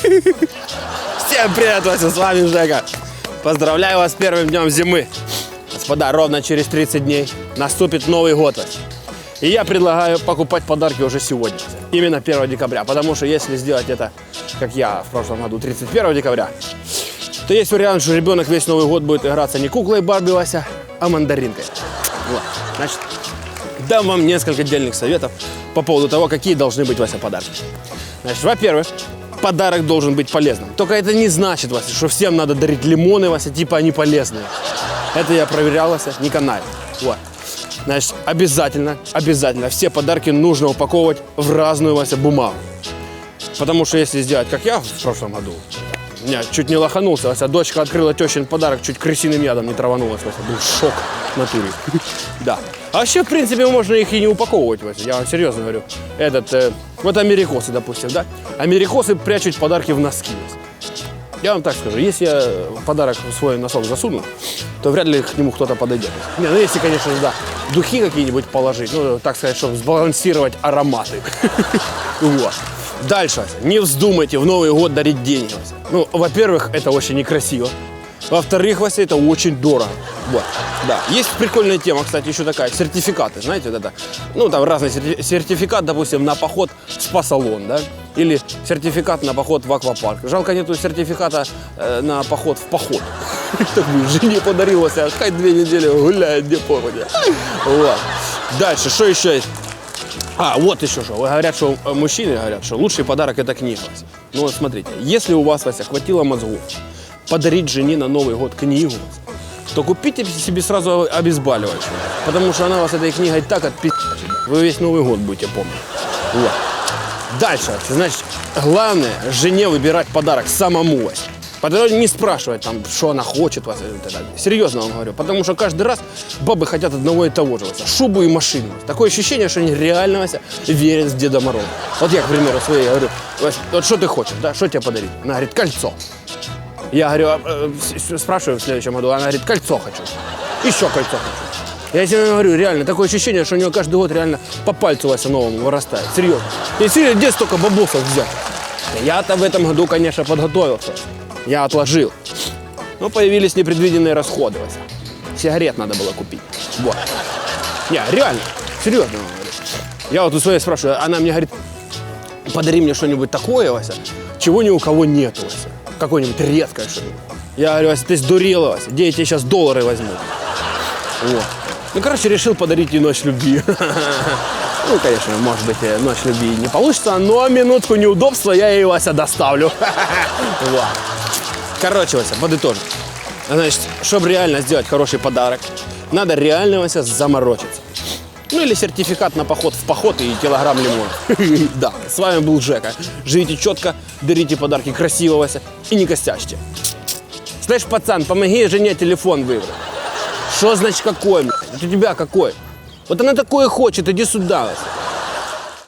Всем привет, Вася, с вами Жека. Поздравляю вас с первым днем зимы. Господа, ровно через 30 дней наступит Новый год. И я предлагаю покупать подарки уже сегодня, именно 1 декабря. Потому что если сделать это, как я в прошлом году, 31 декабря, то есть вариант, что ребенок весь Новый год будет играться не куклой Барби Вася, а мандаринкой. Вот. Значит, дам вам несколько отдельных советов по поводу того, какие должны быть, Вася, подарки. Значит, во-первых, подарок должен быть полезным. Только это не значит, Вася, что всем надо дарить лимоны, Вася, типа они полезные. Это я проверял, Вася, не канает. Вот. Значит, обязательно, обязательно все подарки нужно упаковывать в разную, Вася, бумагу. Потому что если сделать, как я в прошлом году, я чуть не лоханулся, Вася, дочка открыла тещин подарок, чуть крысиным ядом не траванулась, Вася, был шок натуре. Да. А вообще, в принципе, можно их и не упаковывать, Вася, я вам серьезно говорю. Этот, э, вот америкосы, допустим, да? Америкосы прячут подарки в носки. Я вам так скажу, если я подарок в свой носок засуну, то вряд ли к нему кто-то подойдет. Не, ну если, конечно, да, духи какие-нибудь положить, ну, так сказать, чтобы сбалансировать ароматы. Вот. Дальше, не вздумайте в Новый год дарить деньги. Ну, во-первых, это очень некрасиво. Во-вторых, Вася, это очень дорого. Вот, да. Есть прикольная тема, кстати, еще такая, сертификаты, знаете, вот это. Ну, там разный серти- сертификат, допустим, на поход в спа-салон, да, или сертификат на поход в аквапарк. Жалко нету сертификата э, на поход в поход. Такую жене подарил, Вася, хай две недели гуляет, где попадет. Вот. Дальше, что еще есть? А, вот еще что. Говорят, что э, мужчины говорят, что лучший подарок это книга. Ну вот смотрите, если у вас, Вася, хватило мозгов подарить жене на Новый год книгу, то купите себе сразу обезболивающую. Потому что она вас этой книгой так отпи***, вы весь Новый год будете помнить. Вот. Дальше, значит, главное жене выбирать подарок самому. Потому не спрашивать, там, что она хочет. Это. Серьезно вам говорю. Потому что каждый раз бабы хотят одного и того же. Шубу и машину. Такое ощущение, что они реально Вася, верят в Деда Мороза. Вот я, к примеру, своей говорю, вот что ты хочешь, да, что тебе подарить? Она говорит, кольцо. Я говорю, а, э, спрашиваю в следующем году, она говорит, кольцо хочу. Еще кольцо хочу. Я тебе говорю, реально, такое ощущение, что у нее каждый год реально по пальцу Вася новому вырастает. Серьезно. И серьезно, где столько баблосов взять? Я-то в этом году, конечно, подготовился. Я отложил. Но появились непредвиденные расходы, Вася. Сигарет надо было купить. Вот. Не, реально, серьезно. Я вот у своей спрашиваю, она мне говорит, подари мне что-нибудь такое, Вася, чего ни у кого нету, Вася. Какое-нибудь редкое что-нибудь. Я говорю, Вася, ты сдурела, Вася, где я тебе сейчас доллары возьму? Вот. Ну, короче, решил подарить ей ночь любви. Ну, конечно, может быть, э, ночь любви не получится, но минутку неудобства я ей, Вася, доставлю. Короче, Вася, подытожим. Значит, чтобы реально сделать хороший подарок, надо реально, Вася, заморочиться. Ну или сертификат на поход в поход и килограмм лимона. Да, с вами был Жека. Живите четко, дарите подарки красиво, Вася, и не костячьте. Слышь, пацан, помоги жене телефон выбрать. Что значит какой? Вот у тебя какой? Вот она такое хочет, иди сюда.